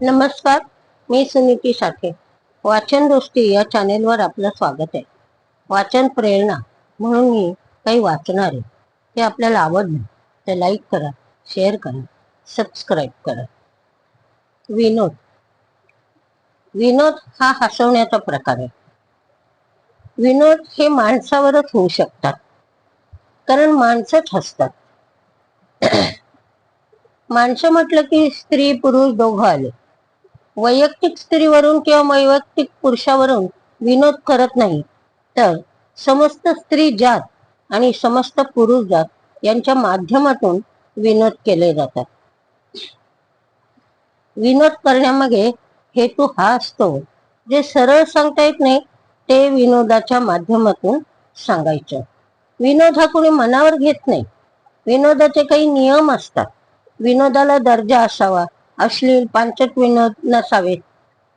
नमस्कार मी सुनीती साठे. वाचन दोस्ती या चॅनेलवर आपलं स्वागत आहे. वाचन प्रेरणा म्हणून मी काही वाचणार आहे. ते आपल्याला आवडलं तर लाईक करा शेअर करा सबस्क्राईब करा. विनोद. विनोद हा हसवण्याचा प्रकार आहे. विनोद हे माणसावरच होऊ शकतात कारण माणसंच हसतात. माणसं म्हटलं की स्त्री पुरुष दोघं आले. वैयक्तिक स्त्रीवरून किंवा वैयक्तिक पुरुषावरून विनोद करत नाही. तर समस्त स्त्री जात आणि समस्त पुरुष जात यांच्या माध्यमातून विनोद केले जातात. विनोद करण्यामागे हेतू हा असतो जे सरळ सांगता येत नाही ते विनोदाच्या माध्यमातून सांगायचं. विनोद हा कोणी मनावर घेत नाही. विनोदाचे काही नियम असतात. विनोदाला दर्जा असावा अश्लील पांचट विनोद नसावे.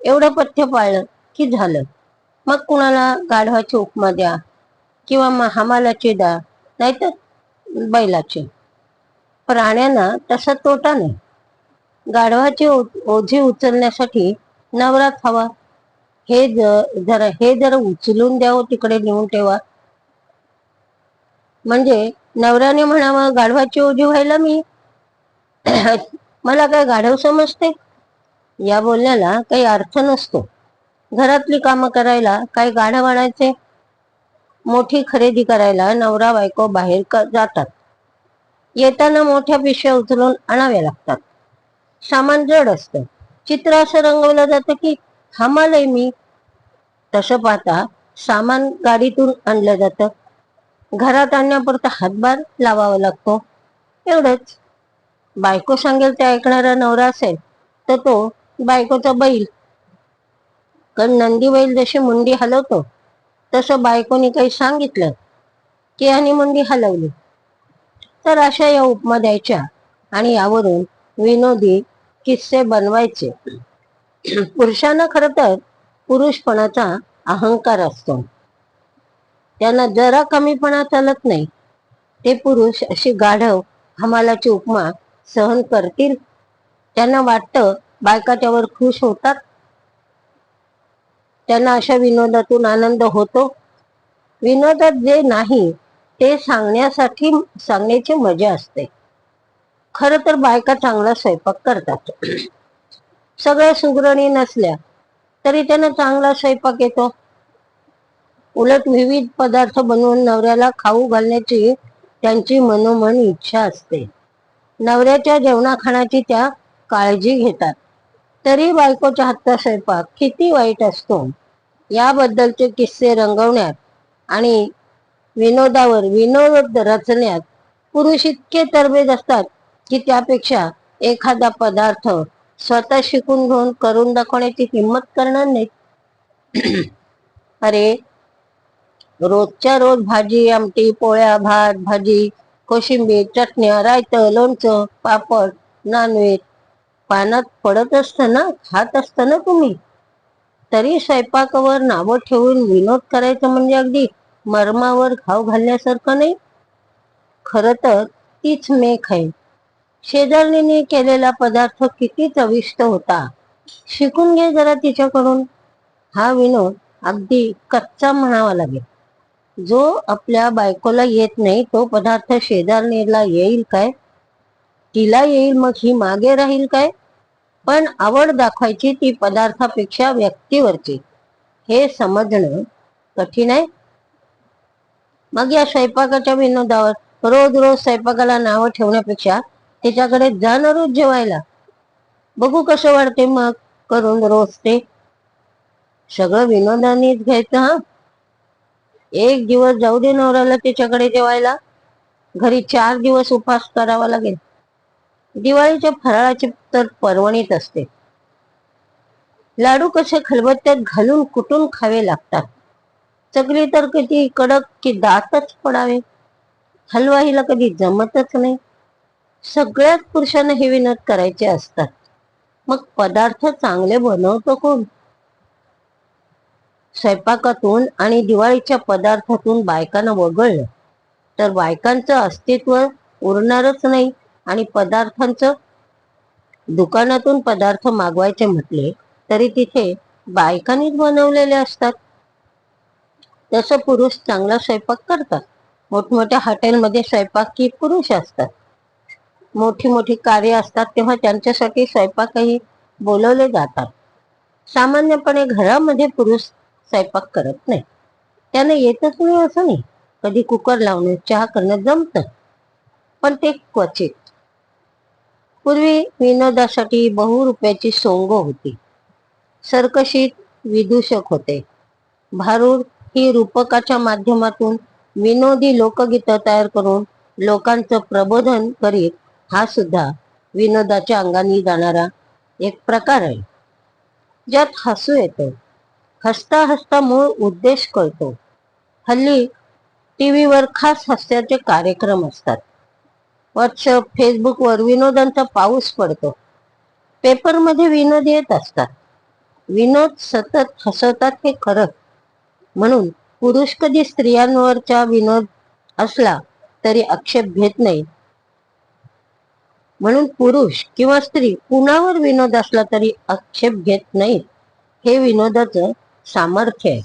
एवढं पथ्य पाळलं की झालं. मग कुणाला गाढवाची उपमा द्या किंवा म- हमालाची द्या नाहीतर बैलाची. प्राण्यांना तसा तोटा नाही. गाढवाची ओझी उचलण्यासाठी नवरात हवा. हे जरा हे जरा उचलून द्यावं तिकडे नेऊन ठेवा. म्हणजे नवऱ्याने म्हणावं गाढवाची ओझी व्हायला मी मला काय गाढव समजते? या बोलण्याला काही अर्थ नसतो. घरातली कामं करायला काय गाढव आणायचे? मोठी खरेदी करायला नवरा बायको बाहेर जातात. येताना मोठ्या पिशव्या उचलून आणाव्या लागतात. सामान जड असतं. चित्र असं रंगवलं जातं की हमालय मी. तसं पाहता सामान गाडीतून आणलं जातं. घरात आणण्यापुरता हातभार लावावा लागतो. एवढंच. बायको सांगेल ते ऐकणारा नवरा असेल तर तो बायकोचा बैल. कारण नंदी बैल जशी मुंडी हलवतो तसं बायकोनी काही सांगितलं की आणि मुंडी हलवली. तर अशा या उपमा द्यायच्या आणि यावरून विनोदी किस्से बनवायचे. पुरुषांना खरं तर पुरुषपणाचा अहंकार असतो. त्यांना जरा कमीपणा चालत नाही. ते पुरुष अशी गाढव हमालाची उपमा सहन करतील. त्यांना वाटतं बायका त्यावर खुश होतात. त्यांना अशा विनोदातून आनंद होतो. विनोदात जे नाही ते सांगण्यासाठी सांगण्याची मजा असते. खरं तर बायका चांगला स्वयंपाक करतात. सगळ्या सुगरणी नसल्या तरी त्यांना चांगला स्वयंपाक येतो. उलट विविध पदार्थ बनवून नवऱ्याला खाऊ घालण्याची त्यांची मनोमन इच्छा असते. नवऱ्याच्या जेवणाखाण्याची त्या काळजी घेतात. तरी बायकोच्या हातचा स्वयंपाक किती वाईट असतो. याबद्दलचे किस्से रंगवण्यात आणि विनोदावर विनोद रचण्यात पुरुष इतके तरबेज असतात की त्यापेक्षा एखादा पदार्थ स्वतः शिकून घेऊन करून दाखवण्याची किंमत करणार नाही अरे रोजच्या रोज भाजी आमटी पोळ्या भात भाजी कोशिंबीर चटण्या रायतं लोणचं पापड नॉनव्हेज पानात पडत असतं ना खात असतं ना तुम्ही तरी स्वयंपाकावर नावं ठेवून विनोद करायचं म्हणजे अगदी मर्मावर घाव घालण्यासारखं नाही. खरं तर तीच मेख आहे. शेजारणीने केलेला पदार्थ किती चविष्ट होता. शिकून घे जरा तिच्याकडून. हा विनोद अगदी कच्चा म्हणावा लागेल. जो आपल्या बायकोला येत नाही तो पदार्थ शेजारणीला येईल काय? तिला येईल मग ही मागे राहील काय? पण आवड दाखवायची ती पदार्थापेक्षा व्यक्तीवरची. हे समजणं कठीण आहे. मग या स्वयंपाकाच्या विनोदावर रोज रोज स्वयंपाकाला नावं ठेवण्यापेक्षा त्याच्याकडे जा रोज जेवायला. बघू कसं वाटते मग करून रोज ते सगळं विनोदानेच घ्यायचं हा? एक दिवस जाऊ दे नवऱ्याला त्याच्याकडे जेवायला. घरी चार दिवस उपास करावा लागेल. दिवाळीच्या फराळाची तर पर्वणीत असते. लाडू कसे खलबत्त्यात घालून कुटून खावे लागतात? चकली तर किती कडक की दातच पडावे. हलवाईला कधी जमतच नाही. सगळ्याच पुरुषांना हे विनोद करायचे असतात. मग पदार्थ चांगले बनवतो कोण? स्वयंपाकातून आणि दिवाळीच्या पदार्थातून बायकांना वगळलं. तर बायकांचं अस्तित्व उरणारच नाही आणि पदार्थांचं दुकानातून पदार्थ मागवायचे म्हटले तरी तिथे बायकांनीच बनवलेले असतात. तसं पुरुष चांगला स्वयंपाक करतात. मोठमोठ्या हॉटेलमध्ये स्वयंपाकी पुरुष असतात. मोठी मोठी कार्य असतात तेव्हा त्यांच्यासाठी स्वयंपाकही बोलवले जातात. सामान्यपणे घरामध्ये पुरुष स्वयंपाक करत नाही. त्याने येतच नाही असं नाही. कधी कुकर लावणं चहा करणं जमतं. पण ते क्वचित. पूर्वी विनोदासाठी बहु रुपयाची सोंग होती. सर्कशीत विदूषक होते. भारूड ही रूपकाच्या माध्यमातून विनोदी लोकगीतं तयार करून लोकांचं प्रबोधन करीत हा सुद्धा विनोदाच्या अंगाने जाणारा एक प्रकार आहे. ज्यात हसू येतं. हसता हसता मूळ उद्देश कळतो. हल्ली टीव्हीवर खास हास्याचे कार्यक्रम असतात. व्हॉट्सअप फेसबुकवर विनोदांचा पाऊस पडतो. पेपरमध्ये विनोद येत असतात. विनोद सतत हसवतात हे खरं. म्हणून पुरुष कधी स्त्रियांवरचा विनोद असला तरी आक्षेप घेत नाही. म्हणून पुरुष किंवा स्त्री कुणावर विनोद असला तरी आक्षेप घेत नाही. हे विनोदाचं सामर्थ्य आहे.